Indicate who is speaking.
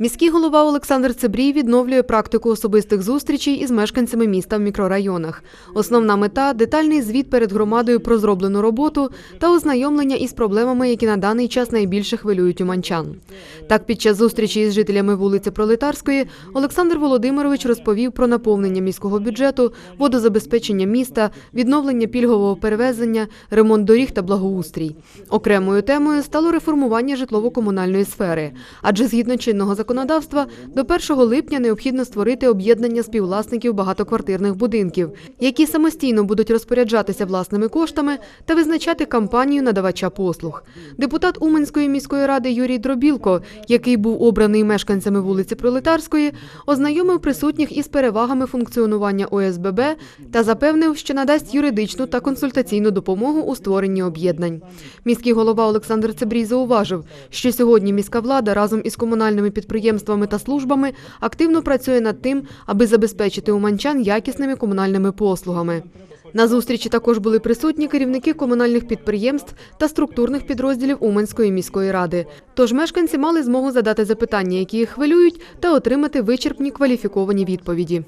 Speaker 1: Міський голова Олександр Цибрій відновлює практику особистих зустрічей із мешканцями міста в мікрорайонах. Основна мета детальний звіт перед громадою про зроблену роботу та ознайомлення із проблемами, які на даний час найбільше хвилюють уманчан. Так, під час зустрічі із жителями вулиці Пролетарської Олександр Володимирович розповів про наповнення міського бюджету, водозабезпечення міста, відновлення пільгового перевезення, ремонт доріг та благоустрій. Окремою темою стало реформування житлово-комунальної сфери, адже згідно чинного законодавства до 1 липня необхідно створити об'єднання співвласників багатоквартирних будинків, які самостійно будуть розпоряджатися власними коштами та визначати кампанію надавача послуг. Депутат Уманської міської ради Юрій Дробілко, який був обраний мешканцями вулиці Пролетарської, ознайомив присутніх із перевагами функціонування ОСББ та запевнив, що надасть юридичну та консультаційну допомогу у створенні об'єднань. Міський голова Олександр Цебрій зауважив, що сьогодні міська влада разом із комунальними підприємствами та службами активно працює над тим, аби забезпечити уманчан якісними комунальними послугами. На зустрічі також були присутні керівники комунальних підприємств та структурних підрозділів Уманської міської ради. Тож мешканці мали змогу задати запитання, які їх хвилюють, та отримати вичерпні кваліфіковані відповіді.